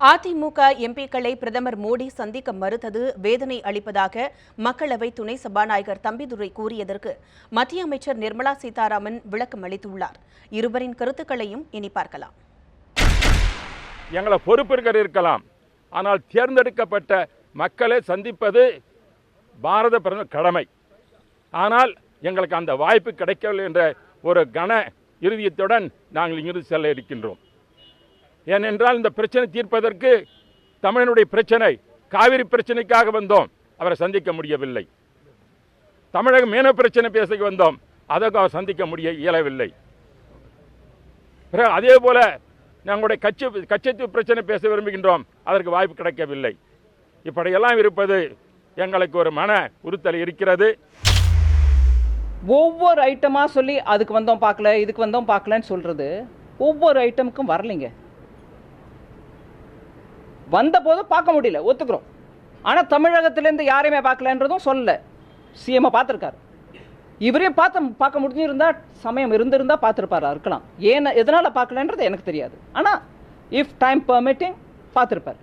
அதிமுக எம்பிக்களை பிரதமர் மோடி சந்திக்க மறுத்தது வேதனை அளிப்பதாக மக்களவை துணை சபாநாயகர் தம்பிதுரை கூறியதற்கு மத்திய அமைச்சர் நிர்மலா சீதாராமன் விளக்கம் அளித்துள்ளார். இருவரின் கருத்துக்களையும் இனி பார்க்கலாம். எங்களை பொறுப்பிற்கர் இருக்கலாம். ஆனால் தேர்ந்தெடுக்கப்பட்ட மக்களை சந்திப்பது பாரத பிரதமர் கடமை. ஆனால் எங்களுக்கு அந்த வாய்ப்பு கிடைக்கவில்லை என்ற ஒரு கன இறுதியத்துடன் நாங்கள் இங்கிருந்து செல்ல இருக்கின்றோம். ஏனென்றால் இந்த பிரச்சனை தீர்ப்பதற்கு தமிழனுடைய பிரச்சனை காவிரி பிரச்சனைக்காக வந்தோம். அவரை சந்திக்க முடியவில்லை. தமிழக மீன பிரச்சனை பேச வந்தோம். அதற்கு அவர் சந்திக்க முடிய இயலவில்லை. பிறகு அதே போல நம்முடைய கட்சி கட்சித்து பிரச்சனை பேச விரும்புகின்றோம். அதற்கு வாய்ப்பு கிடைக்கவில்லை. இப்படியெல்லாம் இருப்பது எங்களுக்கு ஒரு மன உறுத்தல் இருக்கிறது. ஒவ்வொரு ஐட்டமாக சொல்லி அதுக்கு வந்தோம் பார்க்கல இதுக்கு வந்தோம் பார்க்கலன்னு சொல்கிறது ஒவ்வொரு ஐட்டமுக்கும் வரலைங்க. வந்த போதும் பார்க்க முடியல ஒத்துக்கிறோம். ஆனால் தமிழகத்திலேருந்து யாரையுமே பார்க்கலன்றதும் சொல்லல. சிஎம்ஐ பார்த்துருக்காரு. இவரே பார்த்து பார்க்க முடிஞ்சிருந்தா சமயம் இருந்திருந்தால் பார்த்துருப்பாரா இருக்கலாம். ஏன் எதனால் பார்க்கலன்றது எனக்கு தெரியாது. ஆனால் இஃப் டைம் பெர்மிட்டிங் பார்த்துருப்பார்.